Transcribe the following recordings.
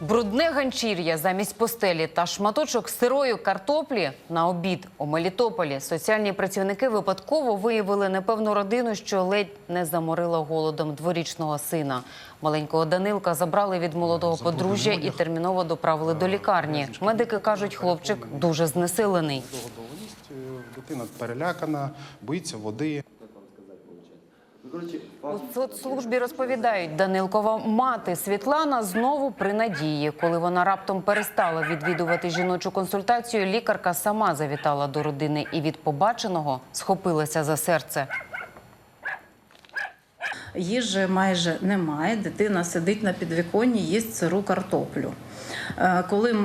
Брудне ганчір'я замість постелі та шматочок сирої картоплі на обід у Мелітополі. Соціальні працівники випадково виявили непевну родину, що ледь не заморила голодом дворічного сина. Маленького Данилка забрали від молодого подружжя і терміново доправили до лікарні. Медики кажуть, хлопчик дуже знесилений. Е, дитина перелякана, боїться води. У соцслужбі розповідають, Данилкова мати Світлана знову при надії. Коли вона раптом перестала відвідувати жіночу консультацію, лікарка сама завітала до родини і від побаченого схопилася за серце. Їжі майже немає. Дитина сидить на підвіконні, їсть сиру картоплю. Е, Коли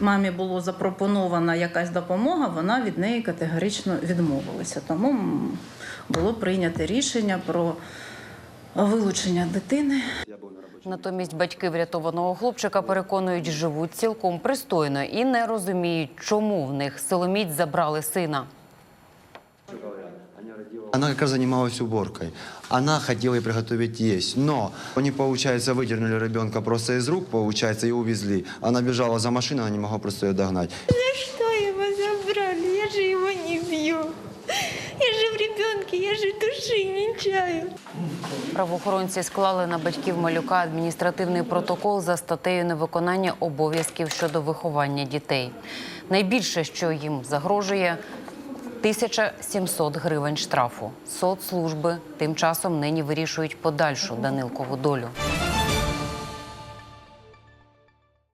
мамі було запропонована якась допомога, вона від неї категорично відмовилася. Тому було прийнято рішення про вилучення дитини. Натомість батьки врятованого хлопчика переконують, живуть цілком пристойно і не розуміють, чому в них силоміць забрали сина. Она как раз занималась уборкой. Она хотела ей приготовить есть, но они, получается, выдернули ребенка просто из рук, получается, и увезли. Она бежала за машиной, она не могла просто ее догнать. За что его забрали? Я же его не бью. Я же в ребенке, я же души не чаю. Правоохоронці склали на батьків малюка адміністративний протокол за статтею невиконання обов'язків щодо виховання дітей. Найбільше, що їм загрожує. 1700 гривень штрафу. Соцслужби тим часом нині вирішують подальшу Данилкову долю.